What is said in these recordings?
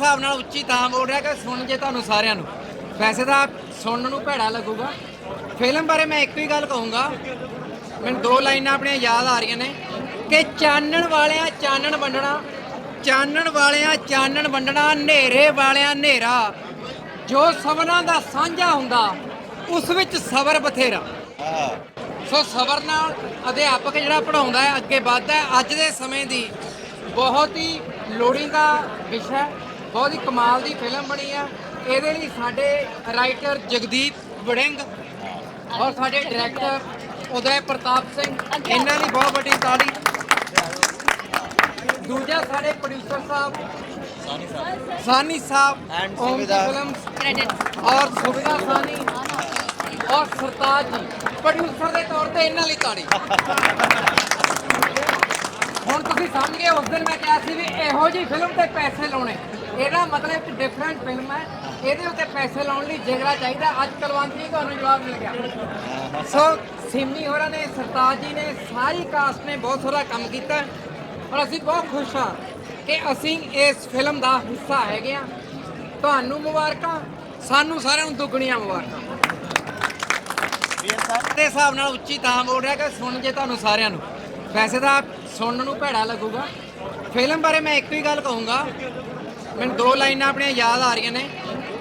ਹਿਸਾਬ ਨਾਲ ਉੱਚੀ ਤਾਂ ਬੋਲ ਰਿਹਾ ਕਿ ਸੁਣ ਜੇ ਤੁਹਾਨੂੰ ਸਾਰਿਆਂ ਨੂੰ। ਵੈਸੇ ਤਾਂ ਸੁਣਨ ਨੂੰ ਭੈੜਾ ਲੱਗੂਗਾ। ਫਿਲਮ ਬਾਰੇ ਮੈਂ ਇੱਕ ਹੀ ਗੱਲ ਕਹੂੰਗਾ। ਮੈਨੂੰ ਦੋ ਲਾਈਨਾਂ ਆਪਣੀਆਂ ਯਾਦ ਆ ਰਹੀਆਂ ਨੇ। ਕਿ ਚਾਨਣ ਵਾਲਿਆਂ ਚਾਨਣ ਵੰਡਣਾ, ਚਾਨਣ ਵਾਲਿਆਂ ਚਾਨਣ ਵੰਡਣਾ, ਹਨੇਰੇ ਵਾਲਿਆਂ ਹਨੇਰਾ। ਜੋ ਸਭਨਾਂ ਦਾ ਸਾਂਝਾ ਹੁੰਦਾ, ਉਸ ਵਿੱਚ ਸਬਰ ਬਥੇਰਾ। ਸੋ ਸਬਰ ਨਾਲ ਅਧਿਆਪਕ ਜਿਹੜਾ ਪੜਾਉਂਦਾ ਹੈ, ਅੱਗੇ ਵੱਧਦਾ ਹੈ। ਅੱਜ ਦੇ ਸਮੇਂ ਦੀ ਬਹੁਤ ਹੀ ਲੋੜੀਂਦਾ ਵਿਸ਼ਾ ਬਹੁਤ ਹੀ ਕਮਾਲ ਦੀ ਫਿਲਮ ਬਣੀ ਆ। ਇਹਦੇ ਲਈ ਸਾਡੇ ਰਾਈਟਰ ਜਗਦੀਪ ਵੜਿੰਗ ਔਰ ਸਾਡੇ ਡਾਇਰੈਕਟਰ ਉਦੈ ਪ੍ਰਤਾਪ ਸਿੰਘ। ਇਹਨਾਂ ਲਈ ਬਹੁਤ ਵੱਡੀ ਤਾੜੀ। ਦੂਜਾ ਸਾਡੇ ਪ੍ਰੋਡਿਊਸਰ ਸਾਹਿਬ ਸਾਨੀ ਸਾਹਿਬ ਦੀ ਸੁਬੇਦਾਰ। ਫਿਲਮ। ਔਰ ਸੁਬਿਦਾ ਸਾਨੀ ਔਰ ਸਰਤਾਜ ਜੀ। ਪ੍ਰੋਡਿਊਸਰ ਦੇ ਤੌਰ ਤੇ ਇਹਨਾਂ ਲਈ ਤਾੜੀ। ਹੁਣ ਤੁਸੀਂ ਸਮਝ ਗਏ ਉਸ ਦਿਨ ਮੈਂ ਕਿਹਾ ਸੀ ਵੀ ਇਹੋ ਜੀ ਫਿਲਮ ਤੇ ਪੈਸੇ ਲਾਉਣੇ। ਇਹਦਾ ਮਤਲਬ ਇੱਕ ਡਿਫਰੈਂਟ ਫਿਲਮ ਹੈ। ਇਹਦੇ ਉੱਤੇ ਪੈਸੇ ਲਾਉਣ ਲਈ ਜਿਗਰਾ ਚਾਹੀਦਾ। ਅੱਜ ਕਲਵੰਤ ਜੀ, ਤੁਹਾਨੂੰ ਜਵਾਬ ਮਿਲ ਗਿਆ। ਸੋ ਸਿੰਮੀ ਹੋਰਾਂ ਨੇ, ਸਰਤਾਜ ਜੀ ਨੇ, ਸਾਰੀ ਕਾਸਟ ਨੇ ਬਹੁਤ ਸਾਰਾ ਕੰਮ ਕੀਤਾ। ਔਰ ਅਸੀਂ ਬਹੁਤ ਖੁਸ਼ ਹਾਂ ਕਿ ਅਸੀਂ ਇਸ ਫਿਲਮ ਦਾ ਹਿੱਸਾ ਹੈਗੇ ਆ ਤੁਹਾਨੂੰ ਮੁਬਾਰਕਾਂ, ਸਾਨੂੰ ਸਾਰਿਆਂ ਨੂੰ ਦੁੱਗਣੀਆਂ ਮੁਬਾਰਕਾਂ। ਵੀਰ ਦੇ ਹਿਸਾਬ ਨਾਲ ਉੱਚੀ ਤਾਂ ਬੋਲ ਰਿਹਾ ਕਿ ਸੁਣ ਜੇ ਤੁਹਾਨੂੰ ਸਾਰਿਆਂ ਨੂੰ। ਵੈਸੇ ਤਾਂ ਸੁਣਨ ਨੂੰ ਭੈੜਾ ਲੱਗੂਗਾ। ਫਿਲਮ ਬਾਰੇ ਮੈਂ ਇੱਕ ਹੀ ਗੱਲ ਕਹੂੰਗਾ ਮੈਨੂੰ ਦੋ ਲਾਈਨਾਂ ਆਪਣੀਆਂ ਯਾਦ ਆ ਰਹੀਆਂ ਨੇ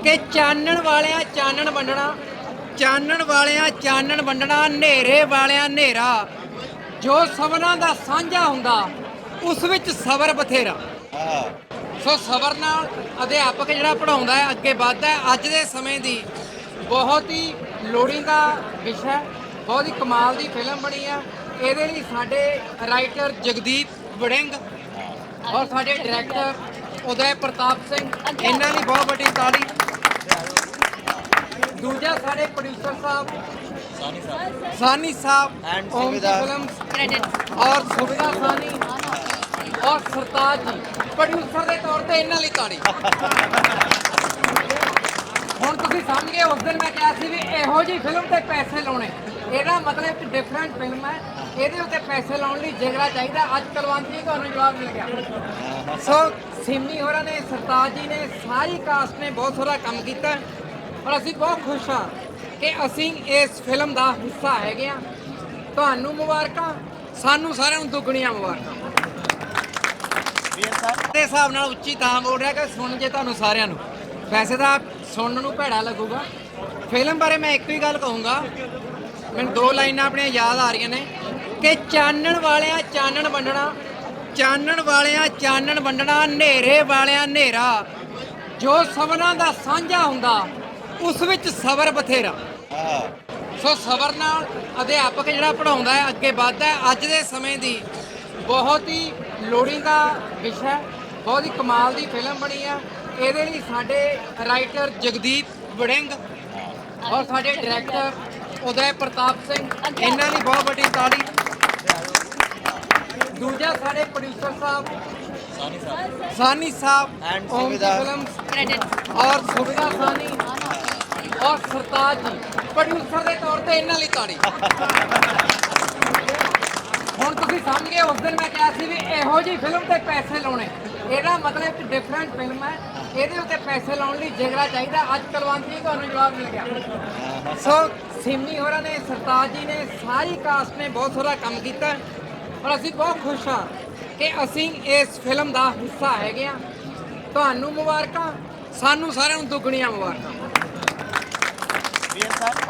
ਕਿ ਚਾਨਣ ਵਾਲਿਆਂ ਚਾਨਣ ਵੰਡਣਾ ਚਾਨਣ ਵਾਲਿਆਂ ਚਾਨਣ ਵੰਡਣਾ ਹਨੇਰੇ ਵਾਲਿਆਂ ਹਨੇਰਾ। ਜੋ ਸਭਨਾਂ ਦਾ ਸਾਂਝਾ ਹੁੰਦਾ ਉਸ ਵਿੱਚ ਸਬਰ ਬਥੇਰਾ। ਸੋ ਸਬਰ ਨਾਲ ਅਧਿਆਪਕ ਜਿਹੜਾ ਪੜਾਉਂਦਾ ਹੈ ਅੱਗੇ ਵੱਧਦਾ ਹੈ। ਅੱਜ ਦੇ ਸਮੇਂ ਦੀ ਬਹੁਤ ਹੀ ਲੋੜੀਂਦਾ ਵਿਸ਼ਾ ਹੈ, ਬਹੁਤ ਹੀ ਕਮਾਲ ਦੀ ਫਿਲਮ ਬਣੀ ਆ ਇਹਦੇ ਲਈ ਸਾਡੇ ਰਾਈਟਰ ਜਗਦੀਪ ਵੜਿੰਗ ਔਰ ਸਾਡੇ ਡਾਇਰੈਕਟਰ ਉਦੈ ਪ੍ਰਤਾਪ ਸਿੰਘ। ਇਹਨਾਂ ਲਈ ਬਹੁਤ ਵੱਡੀ ਤਾੜੀ। ਦੂਜਾ ਸਾਡੇ ਪ੍ਰੋਡਿਊਸਰ ਸਾਹਿਬ। ਸਾਨੀ ਸਾਹਿਬ। ਸੁਬੇਦਾਰ। ਫਿਲਮ। ਔਰ ਸੁਬਿਦਾ ਸਾਨੀ। ਔਰ ਸਰਤਾਜ ਜੀ। ਪ੍ਰੋਡਿਊਸਰ ਦੇ ਤੌਰ ਤੇ ਇਹਨਾਂ ਲਈ ਤਾੜੀ। ਹੁਣ ਤੁਸੀਂ ਸਮਝ ਗਏ ਉਸ ਦਿਨ ਮੈਂ ਕਿਹਾ ਸੀ ਵੀ ਇਹੋ ਜੀ ਫਿਲਮ ਤੇ ਪੈਸੇ ਲਾਉਣੇ। ਇਹਦਾ ਮਤਲਬ ਇੱਕ ਡਿਫਰੈਂਟ ਫਿਲਮ ਹੈ। ਇਹਦੇ ਉੱਤੇ ਪੈਸੇ ਲਾਉਣ ਲਈ ਜਿਗਰਾ ਚਾਹੀਦਾ। ਅੱਜ ਕੁਲਵੰਤ ਜੀ ਤੁਹਾਨੂੰ ਜਵਾਬ ਮਿਲ ਗਿਆ। ਸੋ ਸਿੰਮੀ ਹੋਰਾਂ ਨੇ, ਸਰਤਾਜ ਜੀ ਨੇ, ਸਾਰੀ ਕਾਸਟ ਨੇ ਬਹੁਤ ਸਾਰਾ ਕੰਮ ਕੀਤਾ ਔਰ ਅਸੀਂ ਬਹੁਤ ਖੁਸ਼ ਹਾਂ ਕਿ ਅਸੀਂ ਇਸ ਫਿਲਮ ਦਾ ਹਿੱਸਾ ਹੈਗੇ ਆ ਤੁਹਾਨੂੰ ਮੁਬਾਰਕਾਂ, ਸਾਨੂੰ ਸਾਰਿਆਂ ਨੂੰ ਦੁੱਗਣੀਆਂ ਮੁਬਾਰਕਾਂ। ਦੇ ਹਿਸਾਬ ਨਾਲ ਉੱਚੀ ਤਾਂ ਬੋਲ ਰਿਹਾ ਕਿ ਸੁਣ ਜੇ ਤੁਹਾਨੂੰ ਸਾਰਿਆਂ ਨੂੰ। ਵੈਸੇ ਤਾਂ ਸੁਣਨ ਨੂੰ ਭੈੜਾ ਲੱਗੂਗਾ। ਫਿਲਮ ਬਾਰੇ ਮੈਂ ਇੱਕ ਹੀ ਗੱਲ ਕਹੂੰਗਾ, ਮੈਨੂੰ ਦੋ ਲਾਈਨਾਂ ਆਪਣੀਆਂ ਯਾਦ ਆ ਰਹੀਆਂ ਨੇ ਕਿ ਚਾਨਣ ਵਾਲਿਆਂ ਚਾਨਣ ਵੰਡਣਾ ਚਾਨਣ ਵਾਲਿਆਂ ਚਾਨਣ ਵੰਡਣਾ ਹਨੇਰੇ ਵਾਲਿਆਂ ਹਨੇਰਾ। ਜੋ ਸਭਨਾਂ ਦਾ ਸਾਂਝਾ ਹੁੰਦਾ ਉਸ ਵਿੱਚ ਸਬਰ ਬਥੇਰਾ। ਸੋ ਸਬਰ ਨਾਲ ਅਧਿਆਪਕ ਜਿਹੜਾ ਪੜਾਉਂਦਾ ਹੈ ਅੱਗੇ ਵੱਧਦਾ ਹੈ। ਅੱਜ ਦੇ ਸਮੇਂ ਦੀ ਬਹੁਤ ਹੀ ਲੋੜੀਂਦਾ ਵਿਸ਼ਾ ਬਹੁਤ ਹੀ ਕਮਾਲ ਦੀ ਫਿਲਮ ਬਣੀ ਆ ਇਹਦੇ ਲਈ ਸਾਡੇ ਰਾਈਟਰ ਜਗਦੀਪ ਵੜਿੰਗ ਔਰ ਸਾਡੇ ਡਾਇਰੈਕਟਰ ਉਦੈ ਪ੍ਰਤਾਪ ਸਿੰਘ ਇਹਨਾਂ ਲਈ ਬਹੁਤ ਵੱਡੀ ਤਾੜੀ। ਦੂਜਾ ਸਾਡੇ ਪ੍ਰੋਡਿਊਸਰ ਸਾਹਿਬ ਸਾਨੀ ਸਾਹਿਬ। ਸੁਬੇਦਾਰ। ਫਿਲਮ ਔਰ ਸੁਬਿਦਾ ਸਾਨੀ ਔਰ ਸਰਤਾਜ ਜੀ ਪ੍ਰੋਡਿਊਸਰ ਦੇ ਤੌਰ ਤੇ ਇਹਨਾਂ ਲਈ ਤਾੜੀ। ਹੁਣ ਤੁਸੀਂ ਸਮਝ ਗਏ ਉਸ ਦਿਨ ਮੈਂ ਕਿਹਾ ਸੀ ਵੀ ਇਹੋ ਜੀ ਫਿਲਮ ਤੇ ਪੈਸੇ ਲਾਉਣੇ। ਇਹਦਾ ਮਤਲਬ ਇੱਕ ਡਿਫਰੈਂਟ ਫਿਲਮ ਹੈ। ਇਹਦੇ ਉੱਤੇ ਪੈਸੇ ਲਾਉਣ ਲਈ ਜਿਗਰਾ ਚਾਹੀਦਾ ਅੱਜ ਕੁਲਵੰਤ ਜੀ ਤੁਹਾਨੂੰ ਜਵਾਬ ਮਿਲ ਗਿਆ। ਸੋ ਸਿੰਮੀ ਹੋਰਾਂ ਨੇ ਸਰਤਾਜ ਜੀ ਨੇ ਸਾਰੀ ਕਾਸਟ ਨੇ ਬਹੁਤ ਸਾਰਾ ਕੰਮ ਕੀਤਾ। ਔਰ ਅਸੀਂ ਬਹੁਤ ਖੁਸ਼ ਹਾਂ ਕਿ ਅਸੀਂ ਇਸ ਫਿਲਮ ਦਾ ਹਿੱਸਾ ਹੈਗੇ ਆ ਤੁਹਾਨੂੰ ਮੁਬਾਰਕਾਂ, ਸਾਨੂੰ ਸਾਰਿਆਂ ਨੂੰ ਦੁੱਗਣੀਆਂ ਮੁਬਾਰਕਾਂ।